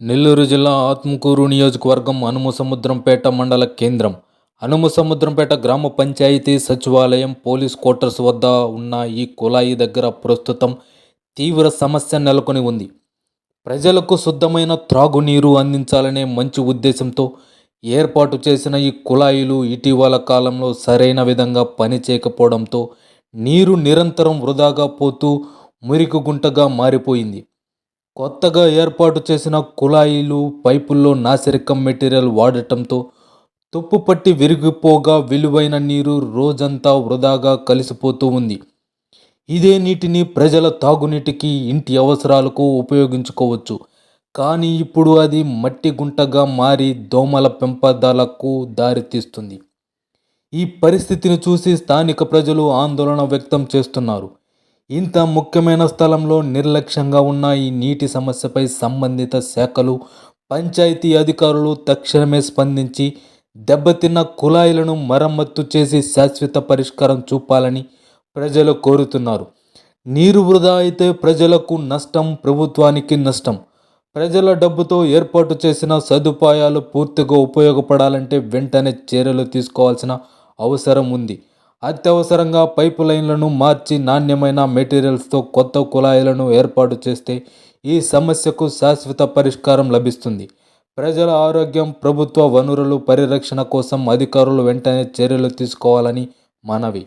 నెల్లూరు జిల్లా ఆత్మకూరు నియోజకవర్గం అనుమసముద్రంపేట మండల కేంద్రం. అనుమసముద్రంపేట గ్రామ పంచాయతీ సచివాలయం పోలీస్ క్వార్టర్స్ వద్ద ఉన్న ఈ కుళాయి దగ్గర ప్రస్తుతం తీవ్ర సమస్య నెలకొని ఉంది. ప్రజలకు శుద్ధమైన త్రాగునీరు అందించాలనే మంచి ఉద్దేశంతో ఏర్పాటు చేసిన ఈ కుళాయిలు ఇటీవల కాలంలో సరైన విధంగా పనిచేయకపోవడంతో నీరు నిరంతరం వృధాగా పోతూ మురికి గుంటగా మారిపోయింది. కొత్తగా ఏర్పాటు చేసిన కుళాయిలు పైపుల్లో నాసిరకం మెటీరియల్ వాడటంతో తుప్పు పట్టి విరిగిపోగా విలువైన నీరు రోజంతా వృధాగా కలిసిపోతూ ఉంది. ఇదే నీటిని ప్రజల తాగునీటికి ఇంటి అవసరాలకు ఉపయోగించుకోవచ్చు. కానీ ఇప్పుడు అది మట్టి గుంటగా మారి దోమల పెంపదాలకు దారితీస్తుంది. ఈ పరిస్థితిని చూసి స్థానిక ప్రజలు ఆందోళన వ్యక్తం చేస్తున్నారు. ఇంత ముఖ్యమైన స్థలంలో నిర్లక్ష్యంగా ఉన్న ఈ నీటి సమస్యపై సంబంధిత శాఖలు పంచాయతీ అధికారులు తక్షణమే స్పందించి దెబ్బతిన్న కుళాయిలను మరమ్మత్తు చేసి శాశ్వత పరిష్కారం చూపాలని ప్రజలు కోరుతున్నారు. నీరు వృధా అయితే ప్రజలకు నష్టం ప్రభుత్వానికి నష్టం. ప్రజల డబ్బుతో ఏర్పాటు చేసిన సదుపాయాలు పూర్తిగా ఉపయోగపడాలంటే వెంటనే చర్యలు తీసుకోవాల్సిన అవసరం ఉంది. అత్యవసరంగా పైపు లైన్లను మార్చి నాణ్యమైన మెటీరియల్స్తో కొత్త కుళాయిలను ఏర్పాటు చేస్తే ఈ సమస్యకు శాశ్వత పరిష్కారం లభిస్తుంది. ప్రజల ఆరోగ్యం ప్రభుత్వ వనరులు పరిరక్షణ కోసం అధికారులు వెంటనే చర్యలు తీసుకోవాలని మనవి.